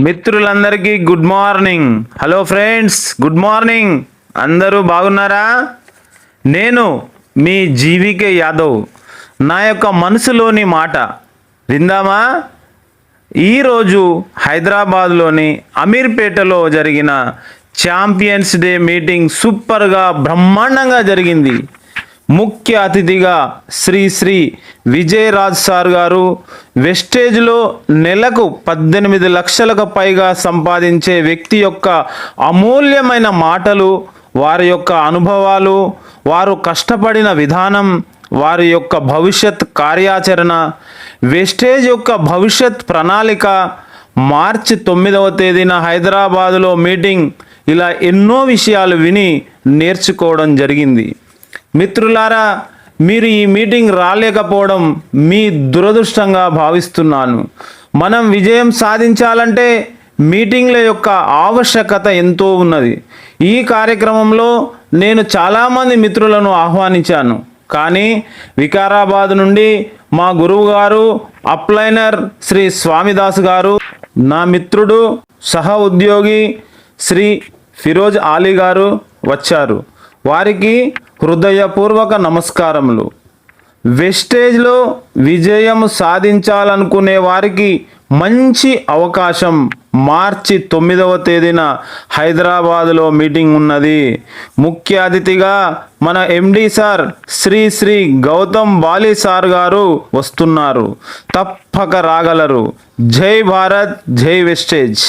మిత్రులందరికీ good morning. Hello friends good morning. అందరూ బాగున్నారా? నేను మీ జీవికే యాదవ్. నా యొక్క మనసులోని మాట విందామా? ఈరోజు హైదరాబాద్లోని అమీర్పేటలో జరిగిన ఛాంపియన్స్ డే మీటింగ్ సూపర్గా బ్రహ్మాండంగా జరిగింది. ముఖ్య అతిథిగా శ్రీ శ్రీ విజయరాజ్ సార్ గారు వెస్టేజ్లో నెలకు పద్దెనిమిది లక్షలకు పైగా సంపాదించే వ్యక్తి యొక్క అమూల్యమైన మాటలు వారి యొక్క అనుభవాలు వారు కష్టపడిన విధానం వారి యొక్క భవిష్యత్ కార్యాచరణ వెస్టేజ్ యొక్క భవిష్యత్ ప్రణాళిక మార్చి తొమ్మిదవ తేదీన హైదరాబాదులో మీటింగ్ ఇలా ఎన్నో విషయాలు విని నేర్చుకోవడం జరిగింది. మిత్రులారా మీరు ఈ మీటింగ్ రాలేకపోవడం మీ దురదృష్టంగా భావిస్తున్నాను. మనం విజయం సాధించాలంటే మీటింగ్ల యొక్క ఆవశ్యకత ఎంతో ఉన్నది. ఈ కార్యక్రమంలో నేను చాలామంది మిత్రులను ఆహ్వానించాను. కానీ వికారాబాద్ నుండి మా గురువు గారు అప్లైనర్ శ్రీ స్వామిదాస్ గారు నా మిత్రుడు సహ ఉద్యోగి శ్రీ ఫిరోజ్ ఆలీ గారు వచ్చారు. వారికి హృదయపూర్వక నమస్కారములు. వెస్టేజ్లో విజయం సాధించాలనుకునే వారికి మంచి అవకాశం మార్చి తొమ్మిదవ తేదీన హైదరాబాద్లో మీటింగ్ ఉన్నది. ముఖ్య అతిథిగా మన MD sir Shri Shri Gautam Bali sir garu వస్తున్నారు. తప్పక రాగలరు. జై భారత్ జై వెస్టేజ్.